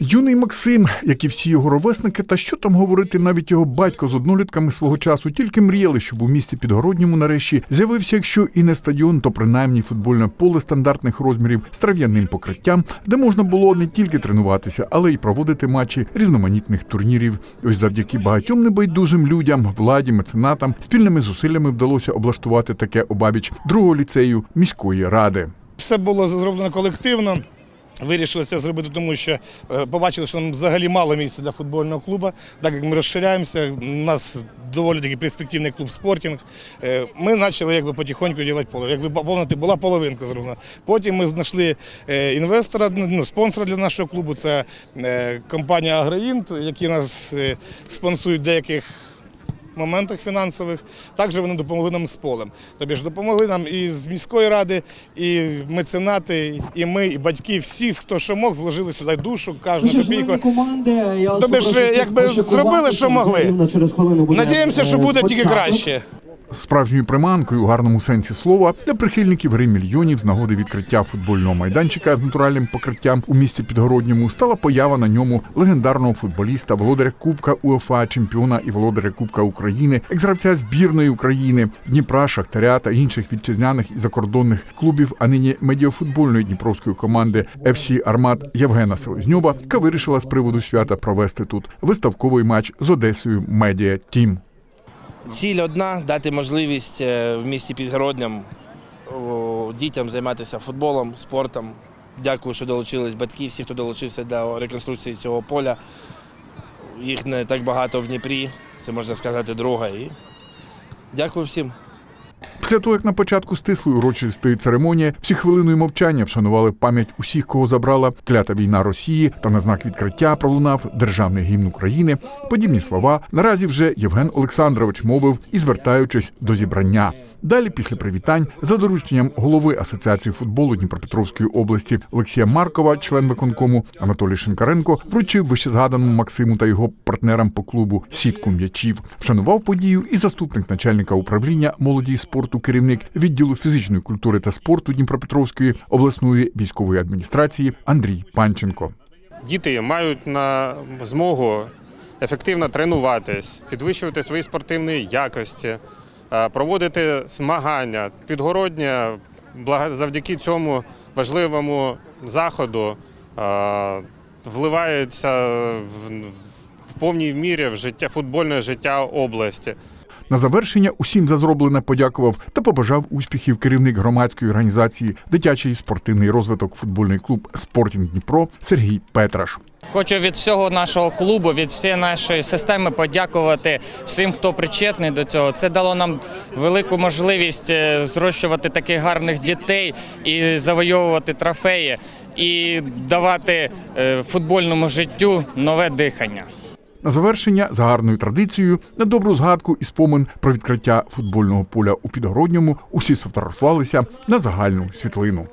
Юний Максим, як і всі його ровесники, та що там говорити, навіть його батько з однолітками свого часу тільки мріяли, щоб у місті Підгородньому нарешті з'явився, якщо і не стадіон, то принаймні футбольне поле стандартних розмірів з трав'яним покриттям, де можна було не тільки тренуватися, але й проводити матчі різноманітних турнірів. Ось завдяки багатьом небайдужим людям, владі, меценатам, спільними зусиллями вдалося облаштувати таке обабіч другого ліцею міської ради. Все було зроблено колективно. Вирішили це зробити, тому що е, побачили, що нам взагалі мало місця для футбольного клубу. Так як ми розширяємося, у нас доволі такий перспективний клуб спортінг. Е, Ми почали якби потихоньку робити поле. Як ви помните, була половинка зроблена. Потім ми знайшли е, інвестора, ну, спонсора для нашого клубу. Це компанія Агроінт, які нас спонсують деяких моментах фінансових. Також вони допомогли нам з полем. Тобі ж допомогли нам і з міської ради, і меценати, і ми, і батьки, всі, хто що мог, зложили сюди душу, кожну Ну копійку. Тобі ж, якби зробили, що могли. Надіємося, що е, буде тільки краще. Справжньою приманкою у гарному сенсі слова для прихильників гри мільйонів з нагоди відкриття футбольного майданчика з натуральним покриттям у місті Підгородньому стала поява на ньому легендарного футболіста, володаря Кубка УЄФА, чемпіона і володаря Кубка України, екс-гравця збірної України, Дніпра, Шахтаря та інших вітчизняних і закордонних клубів, а нині медіафутбольної дніпровської команди FC Армат Євгена Селезньова, яка вирішила з приводу свята провести тут виставковий матч з Одесою Медіа Тім. Ціль одна дати можливість е, в місті Підгородням дітям займатися футболом, спортом. Дякую, що долучились батьки, всі, хто долучився до реконструкції цього поля. Їх не так багато в Дніпрі, це можна сказати, друга. І дякую всім. Після того, як на початку стислої урочистої церемонії всі хвилиною мовчання вшанували пам'ять усіх, кого забрала клята війна Росії, та на знак відкриття пролунав державний гімн України. Подібні слова наразі вже Євген Олександрович мовив і звертаючись до зібрання. Далі, після привітань, за дорученням голови Асоціації футболу Дніпропетровської області Олексія Маркова, член виконкому Анатолій Шинкаренко, вручив вищезгаданому Максиму та його партнерам по клубу сітку м'ячів. Вшанував подію і заступник начальника управління молоді спорту, керівник відділу фізичної культури та спорту Дніпропетровської обласної військової адміністрації Андрій Панченко. Діти мають на змогу ефективно тренуватись, підвищувати свої спортивні якості, е, проводити змагання. Підгородня завдяки цьому важливому заходу е, вливається в повній мірі в життя футбольне життя області. На завершення усім за зроблене подякував та побажав успіхів керівник громадської організації Дитячий спортивний розвиток футбольний клуб Спортінг Дніпро Сергій Петраш. Хочу від всього нашого клубу, від всієї нашої системи подякувати всім, хто причетний до цього. Це дало нам велику можливість е, зрощувати таких гарних дітей і завойовувати трофеї, і давати е, футбольному життю нове дихання. На завершення за гарною традицією на добру згадку і спомин про відкриття футбольного поля у Підгородньому усі сфотографувалися на загальну світлину.